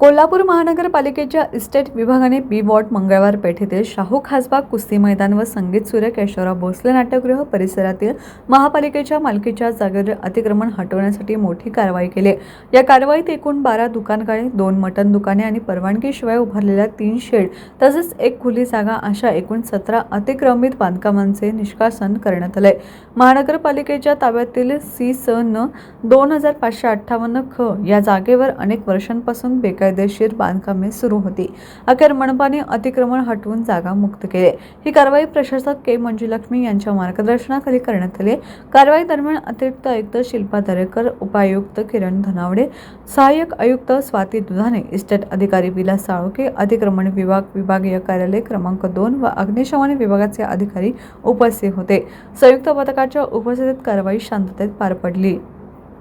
कोल्हापूर महानगरपालिकेच्या इस्टेट विभागाने बी वॉर्ड मंगळवार पेठेतील शाहू खासबाग कुस्ती मैदान व संगीत सूर्य केशवराव भोसले नाट्यगृह परिसरातील महापालिकेच्या मालकीच्या जागेवर अतिक्रमण हटवण्यासाठी मोठी कारवाई केली. या कारवाईत एकूण बारा दुकानगाळे दोन मटण दुकाने आणि परवानगीशिवाय उभारलेल्या तीन शेड तसेच एक खुली जागा अशा एकूण सतरा अतिक्रमित बांधकामांचे निष्कासन करण्यात आले. महानगरपालिकेच्या ताब्यातील सी स न दोन हजार पाचशे अठ्ठावन्न ख या जागेवर अनेक वर्षांपासून बेकायदेशीर बांधकामे सुरू होती. अखेर मनपाने अतिक्रमण हटवून जागा मुक्त केले. ही कारवाई प्रशासक के मंजुलक्ष्मी यांच्या मार्गदर्शनाखाली करण्यात आली. कारवाई दरम्यान अतिरिक्त आयुक्त शिल्पा दरेकर उपायुक्त किरण धनावडे सहाय्यक आयुक्त स्वाती दुधाने इस्टेट अधिकारी विलास साळोके अतिक्रमण विभाग विभागीय कार्यालय क्रमांक दोन व अग्निशमन विभागाचे अधिकारी उपस्थित होते. संयुक्त पथकाच्या उपस्थितीत कारवाई शांततेत पार पडली.